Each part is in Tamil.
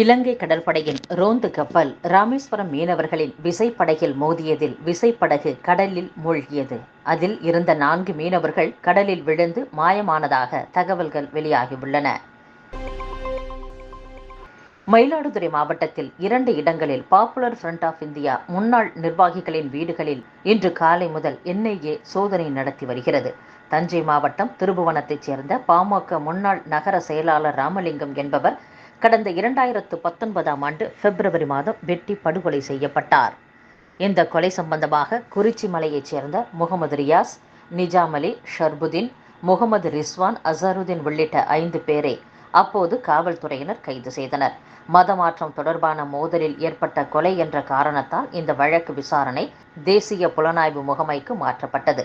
இலங்கை கடற்படையின் ரோந்து கப்பல் ராமேஸ்வரம் மீனவர்களின் விசைப்படகில் மோதியதில் விசைப்படகு கடலில் மூழ்கியது. அதில் இருந்த நான்கு மீனவர்கள் கடலில் விழுந்து மாயமானதாக தகவல்கள் வெளியாகியுள்ளன. மயிலாடுதுறை மாவட்டத்தில் இரண்டு இடங்களில் பாப்புலர் ஃப்ரண்ட் ஆஃப் இந்தியா முன்னாள் நிர்வாகிகளின் வீடுகளில் இன்று காலை முதல் என்ஐஏ சோதனை நடத்தி வருகிறது. தஞ்சை மாவட்டம் திருபுவனத்தைச் சேர்ந்த பாமக முன்னாள் நகர செயலாளர் ராமலிங்கம் என்பவர் கடந்த இரண்டாயிரத்து பத்தொன்பதாம் ஆண்டு பிப்ரவரி மாதம் வெட்டி படுகொலை செய்யப்பட்டார். இந்த கொலை சம்பந்தமாக குறிச்சி மலையைச் சேர்ந்த முகமது ரியாஸ் நிஜாம் அலி ஷர்புதீன் முகமது ரிஸ்வான் அசருதீன் உள்ளிட்ட ஐந்து பேரை அப்போது காவல்துறையினர் கைது செய்தனர். மதமாற்றம் தொடர்பான மோதலில் ஏற்பட்ட கொலை என்ற காரணத்தால் இந்த வழக்கு விசாரணை தேசிய புலனாய்வு முகமைக்கு மாற்றப்பட்டது.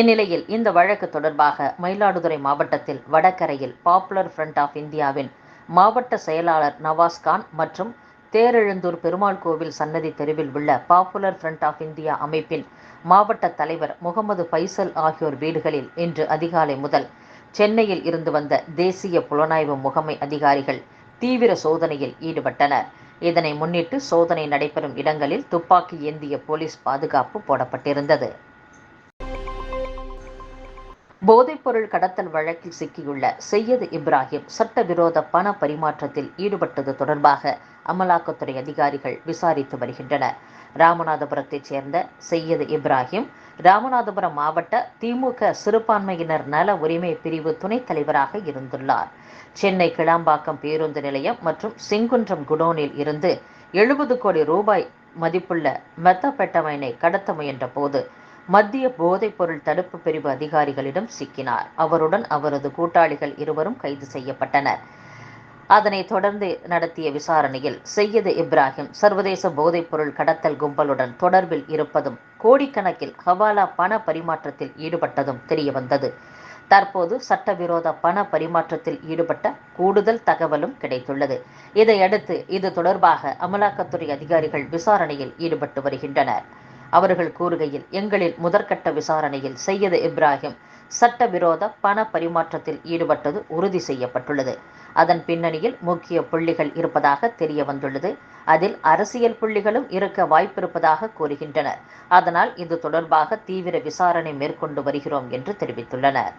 இந்நிலையில் இந்த வழக்கு தொடர்பாக மயிலாடுதுறை மாவட்டத்தில் வடகரையில் பாப்புலர் ஃப்ரண்ட் ஆஃப் இந்தியாவின் மாவட்ட செயலாளர் நவாஸ்கான் மற்றும் தேரெழுந்தூர் பெருமாள் கோவில் சன்னதி தெருவில் உள்ள பாப்புலர் ஃப்ரண்ட் ஆஃப் இந்தியா அமைப்பின் மாவட்ட தலைவர் முகமது ஃபைசல் ஆகியோர் வீடுகளில் இன்று அதிகாலை முதல் சென்னையில் இருந்து வந்த தேசிய புலனாய்வு முகமை அதிகாரிகள் தீவிர சோதனையில் ஈடுபட்டனர். இதனை முன்னிட்டு சோதனை நடைபெறும் இடங்களில் துப்பாக்கி ஏந்திய போலீஸ் பாதுகாப்பு போடப்பட்டிருந்தது. போதைப்பொருள் கடத்தல் வழக்கில் சிக்கியுள்ள செய்யது இப்ராஹிம் சட்டவிரோத பண பரிமாற்றத்தில் ஈடுபட்டது தொடர்பாக அமலாக்கத்துறை அதிகாரிகள் விசாரித்து வருகின்றனர். ராமநாதபுரத்தைச் சேர்ந்த செய்யது இப்ராஹிம் ராமநாதபுரம் மாவட்ட திமுக சிறுபான்மையினர் நல உரிமை பிரிவு துணைத் தலைவராக இருந்துள்ளார். சென்னை கிளாம்பாக்கம் பேருந்து நிலையம் மற்றும் செங்குன்றம் குடோனில் இருந்து எழுபது கோடி ரூபாய் மதிப்புள்ள மெத்தப்பெட்டமைனை கடத்த முயன்ற போது மத்திய போதைப்பொருள் தடுப்பு பிரிவு அதிகாரிகளிடம் சிக்கினார். அவருடன் அவரது கூட்டாளிகள் இருவரும் கைது செய்யப்பட்டனர். அதனைத் தொடர்ந்து நடத்திய விசாரணையில் செய்யது இப்ராஹிம் சர்வதேச போதைப்பொருள் கடத்தல் கும்பலுடன் தொடர்பில் இருப்பதும் கோடிக்கணக்கில் ஹவாலா பண பரிமாற்றத்தில் ஈடுபட்டதும் தெரியவந்தது. தற்போது சட்டவிரோத பண பரிமாற்றத்தில் ஈடுபட்ட கூடுதல் தகவலும் கிடைத்துள்ளது. இதையடுத்து இது தொடர்பாக அமலாக்கத்துறை அதிகாரிகள் விசாரணையில் ஈடுபட்டு வருகின்றனர். அவர்கள் கூறுகையில் எங்களின் முதற்கட்ட விசாரணையில் செய்யது இப்ராஹிம் சட்டவிரோத பண பரிமாற்றத்தில் ஈடுபட்டது உறுதி செய்யப்பட்டுள்ளது. அதன் பின்னணியில் முக்கிய புள்ளிகள் இருப்பதாக தெரிய வந்துள்ளது. அதில் அரசியல் புள்ளிகளும் இருக்க வாய்ப்பிருப்பதாக கூறுகின்றனர். அதனால் இது தொடர்பாக தீவிர விசாரணை மேற்கொண்டு வருகிறோம் என்று தெரிவித்துள்ளனர்.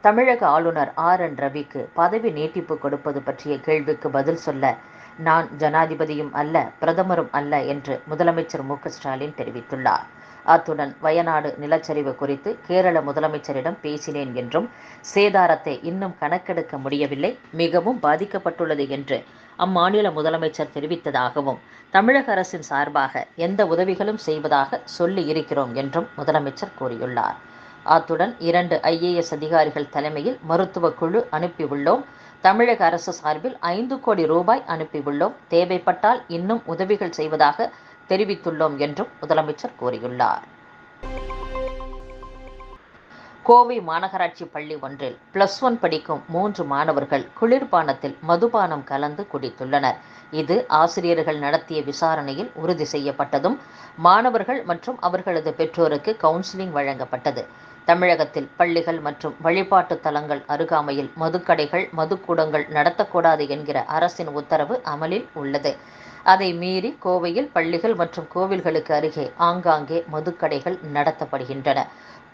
தமிழக ஆளுநர் ஆர் என் ரவிக்கு பதவி நீட்டிப்பு கொடுப்பது பற்றிய கேள்விக்கு பதில் சொல்ல நான் ஜனாதிபதியும் அல்ல பிரதமரும் அல்ல என்று முதலமைச்சர் மு ஸ்டாலின் தெரிவித்துள்ளார். அத்துடன் வயநாடு நிலச்சரிவு குறித்து கேரள முதலமைச்சரிடம் பேசினேன் என்றும் சேதாரத்தை இன்னும் கணக்கெடுக்க முடியவில்லை மிகவும் பாதிக்கப்பட்டுள்ளது என்று அம்மாநில முதலமைச்சர் தெரிவித்ததாகவும் தமிழக அரசின் சார்பாக எந்த உதவிகளும் செய்வதாக சொல்லி இருக்கிறோம் என்றும் முதலமைச்சர் கூறியுள்ளார். அத்துடன் இரண்டு ஐஏஎஸ் அதிகாரிகள் தலைமையில் மருத்துவ குழு அனுப்பியுள்ளோம். தமிழக அரசு சார்பில் ஐந்து கோடி ரூபாய் அனுப்பியுள்ளோம். தேவைப்பட்டால் இன்னும் உதவிகள் செய்வதாக தெரிவித்துள்ளோம் என்றும் முதலமைச்சர் கூறியுள்ளார். கோவை மாநகராட்சி பள்ளி ஒன்றில் பிளஸ் ஒன் படிக்கும் மூன்று மாணவர்கள் குளிர்பானத்தில் மதுபானம் கலந்து குடித்துள்ளனர். இது ஆசிரியர்கள் நடத்திய விசாரணையில் உறுதி செய்யப்பட்டதும் மாணவர்கள் மற்றும் அவர்களது பெற்றோருக்கு கவுன்சிலிங் வழங்கப்பட்டது. தமிழகத்தில் பள்ளிகள் மற்றும் வழிபாட்டு தலங்கள் அருகாமையில் மதுக்கடைகள் மதுக்கூடங்கள் நடத்தக்கூடாது என்கிற அரசின் உத்தரவு அமலில் உள்ளது. அதை மீறி கோவையில் பள்ளிகள் மற்றும் கோவில்களுக்கு அருகே ஆங்காங்கே மதுக்கடைகள் நடத்தப்படுகின்றன.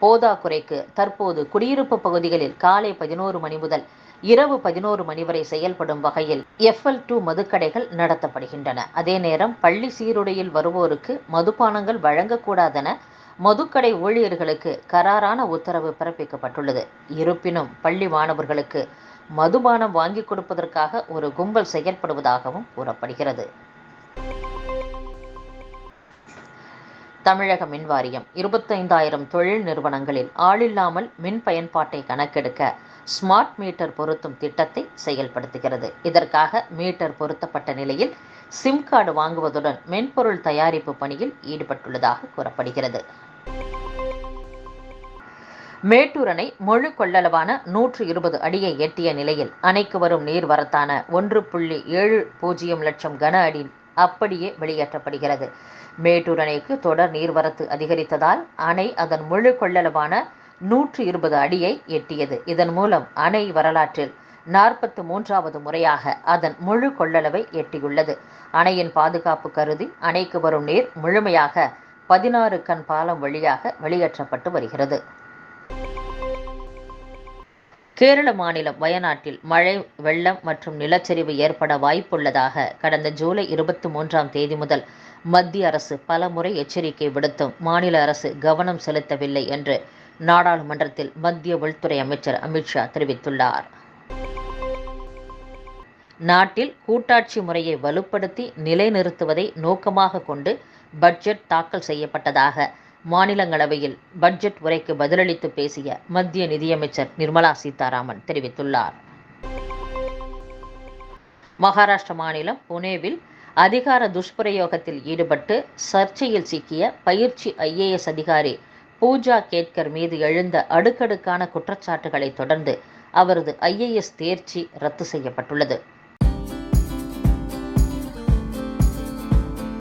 போதாக்குறைக்கு தற்போது குடியிருப்பு பகுதிகளில் காலை பதினோரு மணி முதல் இரவு பதினோரு மணி வரை செயல்படும் வகையில் எஃப்எல் டூ மதுக்கடைகள் நடத்தப்படுகின்றன. அதே நேரம் பள்ளி சீருடையில் வருவோருக்கு மதுபானங்கள் வழங்கக்கூடாதென மதுக்கடை ஊழியர்களுக்கு கராரான உத்தரவு பிறப்பிக்கப்பட்டுள்ளது. இருப்பினும் பள்ளி மாணவர்களுக்கு மதுபானம் வாங்கி கொடுப்பதற்காக ஒரு கும்பல் செயல்படுவதாகவும் கூறப்படுகிறது. தமிழக மின் வாரியம் இருபத்தைந்தாயிரம் தொழில் நிறுவனங்களில் ஆளில்லாமல் மின் பயன்பாட்டை கணக்கெடுக்க ஸ்மார்ட் மீட்டர் பொருத்தும் திட்டத்தை செயல்படுத்துகிறது. இதற்காக மீட்டர் பொருத்தப்பட்ட நிலையில் சிம் கார்டு வாங்குவதுடன் மென்பொருள் தயாரிப்பு பணியில் ஈடுபட்டுள்ளதாக கூறப்படுகிறது. மேட்டூர் அணை முழு கொள்ளளவான நூற்று இருபது அடியை எட்டிய நிலையில் அணைக்கு வரும் நீர்வரத்தான ஒன்று புள்ளி ஏழு பூஜ்ஜியம் லட்சம் கன அடி அப்படியே வெளியேற்றப்படுகிறது. மேட்டூர் அணைக்கு தொடர் நீர்வரத்து அதிகரித்ததால் அணை அதன் முழு கொள்ளளவான நூற்று இருபது அடியை எட்டியது. இதன் மூலம் அணை வரலாற்றில் நாற்பத்து மூன்றாவது முறையாக அதன் முழு கொள்ளளவை எட்டியுள்ளது. அணையின் பாதுகாப்பு கருதி அணைக்கு வரும் நீர் முழுமையாக பதினாறு கண் பாலம் வழியாக வெளியேற்றப்பட்டு வருகிறது. கேரள மாநிலம் வயநாட்டில் மழை வெள்ளம் மற்றும் நிலச்சரிவு ஏற்பட வாய்ப்புள்ளதாக கடந்த ஜூலை இருபத்தி மூன்றாம் தேதி முதல் மத்திய அரசு பல முறை எச்சரிக்கை விடுத்தும் மாநில அரசு கவனம் செலுத்தவில்லை என்று நாடாளுமன்றத்தில் மத்திய உள்துறை அமைச்சர் அமித்ஷா தெரிவித்துள்ளார். நாட்டில் கூட்டாட்சி முறையை வலுப்படுத்தி நிலைநிறுத்துவதை நோக்கமாக கொண்டு பட்ஜெட் தாக்கல் செய்யப்பட்டதாக மாநிலங்களவையில் பட்ஜெட் உரைக்கு பதிலளித்து பேசிய மத்திய நிதியமைச்சர் நிர்மலா சீதாராமன் தெரிவித்துள்ளார். மகாராஷ்டிர மாநிலம் புனேவில் அதிகார துஷ்பிரயோகத்தில் ஈடுபட்டு சர்ச்சையில் சிக்கிய பயிற்சி ஐஏஎஸ் அதிகாரி பூஜா கேட்கர் மீது எழுந்த அடுக்கடுக்கான குற்றச்சாட்டுகளை தொடர்ந்து அவரது ஐஏஎஸ் தேர்ச்சி ரத்து செய்யப்பட்டுள்ளது.